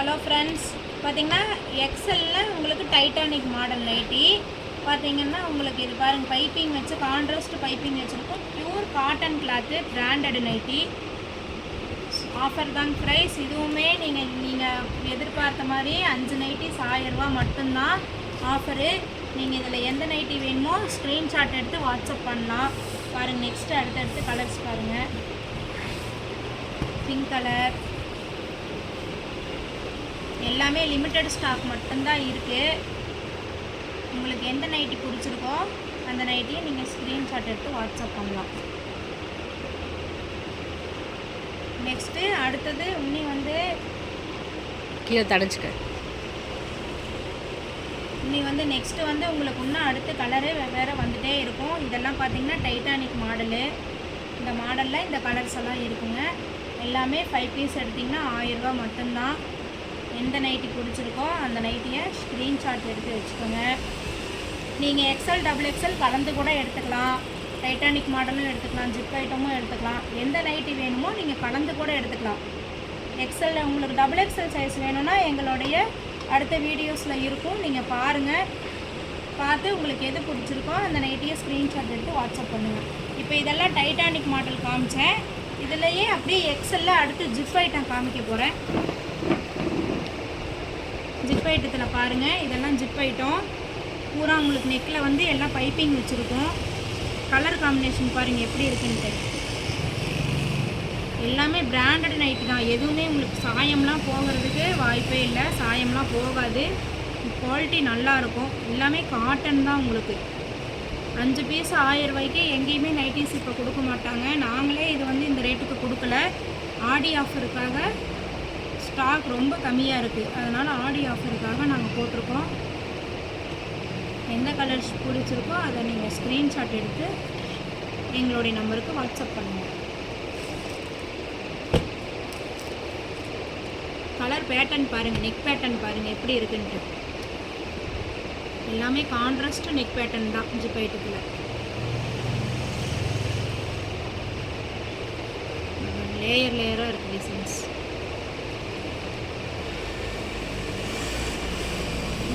Hello friends பார்த்தீங்கன்னா எக்ஸலில் உங்களுக்கு Titanic model nightie பார்த்தீங்கன்னா உங்களுக்கு இது பாருங்க பைப்பிங் வச்சு கான்ட்ராஸ்ட் பைப்பிங் வச்சுருக்கோம். Pure cotton cloth branded nighty offer தான் ப்ரைஸ் இதுவுமே நீங்கள் நீங்கள் எதிர்பார்த்த மாதிரி அஞ்சு நைட்டிஸ் ஆயிரரூபா மட்டும்தான் ஆஃபரு நீங்கள் இதில் எந்த நைட்டி வேணுமோ ஸ்க்ரீன்ஷாட் எடுத்து வாட்ஸ்அப் பண்ணலாம். பாருங்கள் நெக்ஸ்ட்டு அடுத்தடுத்து கலர்ஸ் பாருங்கள் பிங்க் கலர் எல்லாமே லிமிட்டட் ஸ்டாக் மட்டும்தான் இருக்குது உங்களுக்கு எந்த நைட்டி பிடிச்சிருக்கோ அந்த நைட்டியை நீங்கள் ஸ்க்ரீன்ஷாட் எடுத்து வாட்ஸ்அப் பண்ணலாம். நெக்ஸ்ட்டு அடுத்தது இன்னி வந்து கீழே தடைச்சிக்க. இன்னி வந்து நெக்ஸ்ட்டு வந்து உங்களுக்கு இன்னும் அடுத்த கலரு வெவ்வேறு வந்துட்டே இருக்கும். இதெல்லாம் பார்த்தீங்கன்னா டைட்டானிக் மாடலு இந்த மாடலில் இந்த கலர்ஸ் எல்லாம் இருக்குங்க. எல்லாமே ஃபைவ் பீஸ் எடுத்திங்கன்னா ஆயிரரூபா மட்டும்தான். எந்த நைட்டி பிடிச்சிருக்கோ அந்த நைட்டியை ஸ்க்ரீன்ஷாட் எடுத்து வச்சுக்கோங்க. நீங்கள் எக்ஸல் டபுள் எக்ஸல் கலந்து கூட எடுத்துக்கலாம். டைட்டானிக் மாடலும் எடுத்துக்கலாம் ஜிப் ஐட்டமும் எடுத்துக்கலாம். எந்த நைட்டி வேணுமோ நீங்கள் கலந்து கூட எடுத்துக்கலாம். எக்ஸல் உங்களுக்கு டபுள் எக்ஸல் சைஸ் வேணும்னா எங்களுடைய அடுத்த வீடியோஸில் இருக்கும். நீங்கள் பாருங்கள் பார்த்து உங்களுக்கு எது பிடிச்சிருக்கோ அந்த நைட்டியை ஸ்க்ரீன்ஷாட் எடுத்து வாட்ஸ்அப் பண்ணுங்கள் இப்போ இதெல்லாம் டைட்டானிக் மாடல் காமிச்சேன். இதுலேயே அப்படியே எக்ஸலில் அடுத்து ஜிப் ஐட்டம் காமிக்க போகிறேன் ஜிப் ஐட்டத்தில் பாருங்கள் இதெல்லாம் ஜிப் ஐட்டம். பூரா உங்களுக்கு நெக்கில் வந்து எல்லாம் பைப்பிங் வச்சுருக்கோம். கலர் காம்பினேஷன் பாருங்கள் எப்படி இருக்குன்ட்டு. எல்லாமே பிராண்டட் நைட்டு தான். எதுவுமே உங்களுக்கு சாயம்லாம் போகிறதுக்கு வாய்ப்பே இல்லை. சாயம்லாம் போகாது. குவாலிட்டி நல்லா இருக்கும். எல்லாமே காட்டன் தான் உங்களுக்கு. அஞ்சு பீஸ் ஆயிரம் ரூபாய்க்கு எங்கேயுமே நைட்டிஸ் இப்போ கொடுக்க மாட்டாங்க. நாங்களே இது வந்து இந்த ரேட்டுக்கு கொடுக்கல. ஆடி ஆஃபருக்காக ஸ்டாக் ரொம்ப கம்மியாக இருக்குது அதனால் ஆடி ஆஃபருக்காக நாங்கள் போட்டிருக்கோம். எந்த கலர்ஸ் பிடிச்சிருக்கோ அதை நீங்கள் ஸ்க்ரீன்ஷாட் எடுத்து எங்களுடைய நம்பருக்கு வாட்ஸ்அப் பண்ணுங்கள் கலர் பேட்டர்ன் பாருங்கள் நெக் பேட்டர்ன் பாருங்கள் எப்படி இருக்குன்ட்டு. எல்லாமே கான்ட்ராஸ்ட் நெக் பேட்டர்ன் தான் ஜிப் லேயர் லேயராக இருக்குது டிசைன்ஸ்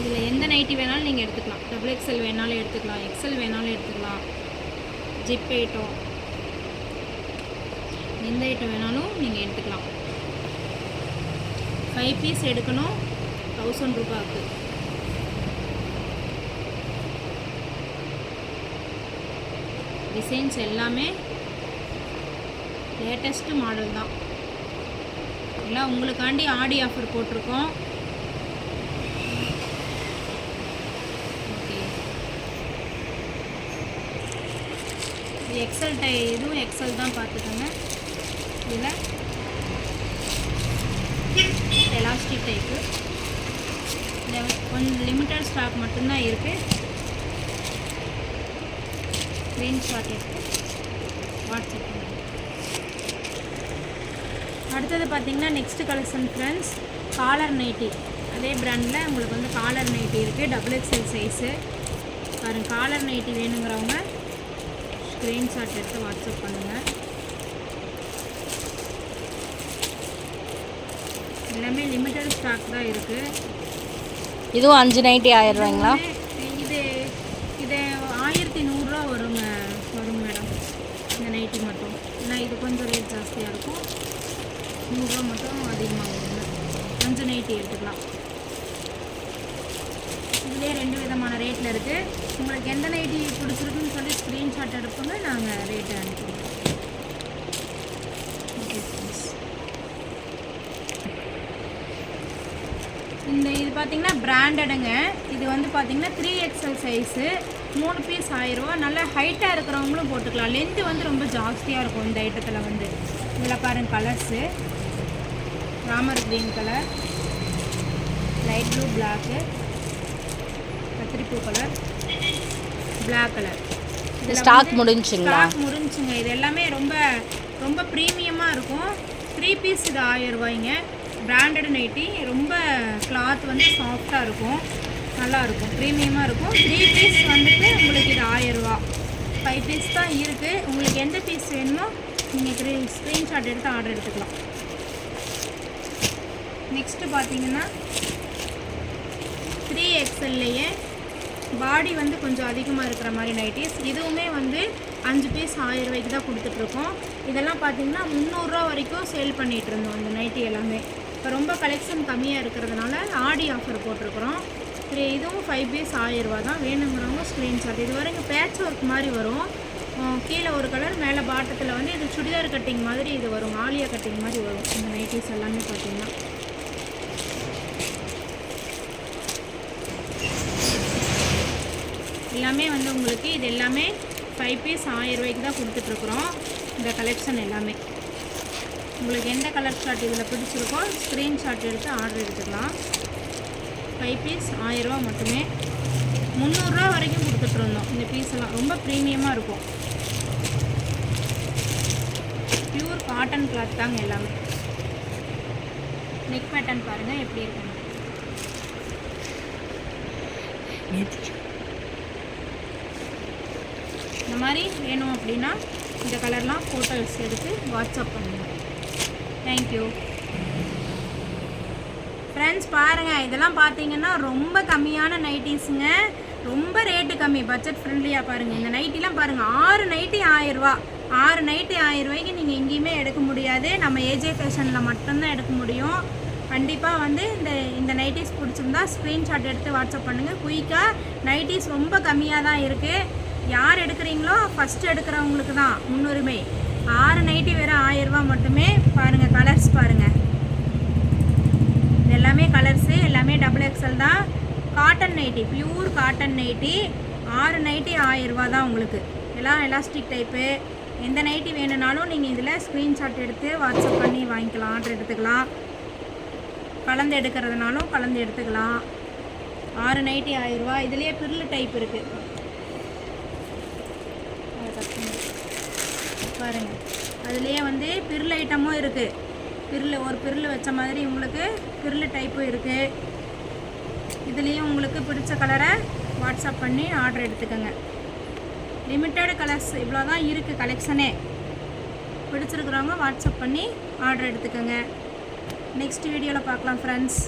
இதில் எந்த நைட்டி வேணாலும் நீங்கள் எடுத்துக்கலாம். டபுள் எக்ஸல் வேணாலும் எடுத்துக்கலாம். எக்ஸல் வேணாலும் எடுத்துக்கலாம். ஜிப் ஐட்டம் எந்த ஐட்டம் வேணாலும் நீங்கள் எடுத்துக்கலாம். ஃபைவ் பீஸ் எடுக்கணும். தௌசண்ட் ரூபாய்க்கு. டிசைன்ஸ் எல்லாமே லேட்டஸ்ட்டு மாடல் தான். எல்லாம் உங்களுக்காண்டி ஆடி ஆஃபர் போட்டிருக்கோம் ஓகே இது எக்ஸல் டை இதுவும் எக்ஸல் தான் பார்த்துக்கோங்க. இதில் எலாஸ்டிக் டைப்பு கொஞ்சம் லிமிட்டட் ஸ்டாக் மட்டும்தான் இருக்குது ஸ்க்ரீன்ஷாட் இருக்குது வாட்ஸ்அப் அடுத்தது பார்த்தீங்கன்னா next collection friends collar nighty அதே ப்ராண்டில் உங்களுக்கு வந்து காலர் நைட்டி இருக்குது டபுள் எக்ஸ்எல் சைஸு பாருங்கள் காலர் நைட்டி வேணுங்கிறவங்க ஸ்க்ரீன்ஷாட் எடுத்து வாட்ஸ்அப் பண்ணுங்கள் எல்லாமே லிமிட்டட் ஸ்டாக் தான் இருக்குது இதுவும் அஞ்சு நைட்டி ஆயிரம் ரூபாய்ங்களா? இது இது ஆயிரத்தி நூறுரூவா வருங்க வரும் மேடம் இந்த நைட்டி மட்டும். ஏன்னா இது கொஞ்சம் ரேட் ஜாஸ்தியாக இருக்கும். நூறுரூவா மட்டும் அதிகமாக வருங்க. அஞ்சு நைட்டி எடுத்துக்கலாம். இதுலேயே ரெண்டு விதமான ரேட்டில் இருக்குது உங்களுக்கு எந்த நைட்டி பிடிச்சிருக்குன்னு சொல்லி ஸ்க்ரீன்ஷாட் எடுப்போங்க நாங்கள் ரேட்டை அனுப்பிடுவோம் ஓகே ஃப்ரெண்ட்ஸ் இந்த இது பார்த்தீங்கன்னா பிராண்டடுங்க இது வந்து பார்த்தீங்கன்னா த்ரீ எக்ஸல் சைஸு மூணு பீஸ் ஆயிரரூவா நல்லா ஹைட்டாக இருக்கிறவங்களும் போட்டுக்கலாம். லென்த்து வந்து ரொம்ப ஜாஸ்தியாக இருக்கும் இந்த ஐட்டத்தில் வந்து. இதில் பாருங்க colours Ramar green colour light blue black கத்திரிப்பூ colour black colour stock முடிஞ்சுங்களா? முடிஞ்சுங்க. இது எல்லாமே ரொம்ப ரொம்ப ப்ரீமியமாக இருக்கும். த்ரீ பீஸ் இது ஆயிரம் ரூபாய்ங்க. பிராண்டட் நைட்டி ரொம்ப கிளாத் வந்து சாஃப்டாக இருக்கும். நல்லா இருக்கும். ப்ரீமியமாக இருக்கும். த்ரீ பீஸ் வந்துட்டு உங்களுக்கு இது ஆயிரம் ரூபா. ஃபைவ் பீஸ் தான் இருக்குது உங்களுக்கு எந்த பீஸ் வேணுமோ நீங்கள் ஸ்க்ரீன்ஷாட் எடுத்து ஆர்டர் எடுத்துக்கலாம். நெக்ஸ்ட்டு பார்த்தீங்கன்னா த்ரீ எக்ஸ்எல்லையே பாடி வந்து கொஞ்சம் அதிகமாக இருக்கிற மாதிரி நைட்டிஸ். இதுவுமே வந்து அஞ்சு பீஸ் ஆயிரம் ரூபாய்க்கு தான் கொடுத்துட்ருக்கோம். இதெல்லாம் பார்த்தீங்கன்னா முந்நூறுரூவா வரைக்கும் சேல் பண்ணிகிட்டு இருந்தோம் அந்த நைட்டி எல்லாமே. இப்போ ரொம்ப கலெக்ஷன் கம்மியாக இருக்கிறதுனால ஆடி ஆஃபர் போட்டிருக்கிறோம். சரி இதுவும் ஃபைவ் பீஸ் ஆயிரரூபா தான். வேணுங்கிறவங்க ஸ்க்ரீன்ஷாட் இது வரைக்கும் பேட்ச் ஒர்க் மாதிரி வரும். கீழே ஒரு கலர் மேலே பாட்டத்தில் வந்து இது சுடிதார் கட்டிங் மாதிரி இது வரும். ஆலியா கட்டிங் மாதிரி வரும். இந்த நைட்டிஸ் எல்லாமே பார்த்தீங்கன்னா எல்லாமே வந்து உங்களுக்கு இது எல்லாமே ஃபைவ் பீஸ் ஆயிரம் ரூபாய்க்கு தான் கொடுத்துட்ருக்குறோம். இந்த கலெக்ஷன் எல்லாமே. உங்களுக்கு எந்த கலர் ஷார்ட் இதில் பிடிச்சிருக்கோ ஸ்க்ரீன்ஷாட் எடுத்து ஆர்டர் எடுத்துக்கலாம். ஃபைவ் பீஸ் ஆயிரரூவா மட்டுமே. முந்நூறுரூவா வரைக்கும் கொடுத்துட்ருந்தோம். இந்த பீஸ் எல்லாம் ரொம்ப ப்ரீமியமாக இருக்கும். பியூர் காட்டன் கிளாத் தாங்க எல்லாமே. நெக் பேட்டர்ன் பாருங்கள் எப்படி இருக்குன்னு. இந்த மாதிரி வேணும் அப்படின்னா இந்த கலர்லாம் ஃபோட்டோஸ் எடுத்து வாட்ஸ்அப் பண்ணுங்கள் தேங்க்யூ ஃப்ரெண்ட்ஸ் பாருங்கள் இதெல்லாம் பார்த்தீங்கன்னா ரொம்ப கம்மியான நைட்டிஸுங்க ரொம்ப ரேட்டு கம்மி பட்ஜெட் ஃப்ரெண்ட்லியாக பாருங்கள் இந்த நைட்டிலாம் பாருங்கள் ஆறு நைட்டி ஆயிரரூவா ஆறு நைட்டி ஆயிரம் ரூபாய்க்கு நீங்கள் எங்கேயுமே எடுக்க முடியாது. நம்ம ஏஜே ஃபேஷனில் மட்டும்தான் எடுக்க முடியும். கண்டிப்பாக வந்து இந்த இந்த நைட்டிஸ் பிடிச்சிருந்தா ஸ்க்ரீன்ஷாட் எடுத்து வாட்ஸ்அப் பண்ணுங்கள் குயிக்காக நைட்டிஸ் ரொம்ப கம்மியாக தான் இருக்குது யார் எடுக்கிறீங்களோ ஃபஸ்ட்டு எடுக்கிறவங்களுக்கு தான் முன்னுரிமை. ஆறு நைட்டி வெறும் ஆயிரரூபா மட்டுமே பாருங்கள் கலர்ஸ் பாருங்கள் எல்லாமே கலர்ஸு எல்லாமே டபுள் எக்ஸல் தான். Cotton nighty pure cotton nighty ஆறு நைட்டி ஆயிரரூபா தான் உங்களுக்கு. எல்லாம் எலாஸ்டிக் டைப்பு எந்த நைட்டி வேணும்னாலும் நீங்கள் இதில் ஸ்க்ரீன்ஷாட் எடுத்து வாட்ஸ்அப் பண்ணி வாங்கிக்கலாம் ஆர்டர் எடுத்துக்கலாம். கலந்து எடுக்கிறதுனாலும் கலந்து எடுத்துக்கலாம். ஆறு நைட்டி ஆயிரரூபா இதுலேயே பிரில் டைப் இருக்குது பாருங்க. அதுலேயே வந்து பிரில் ஐட்டமும் இருக்குது பிரில் ஒரு பிரில் வச்ச மாதிரி உங்களுக்கு பிரில் டைப்பும் இருக்குது இதுலேயும் உங்களுக்கு பிடிச்ச கலரை வாட்ஸ்அப் பண்ணி ஆர்டர் எடுத்துக்கோங்க. லிமிட்டட் கலர்ஸ் இவ்வளோ தான் இருக்குது கலெக்ஷனே பிடிச்சிருக்கிறவங்க வாட்ஸ்அப் பண்ணி ஆர்டர் எடுத்துக்கோங்க. நெக்ஸ்ட் வீடியோவில் பார்க்கலாம் ஃப்ரெண்ட்ஸ்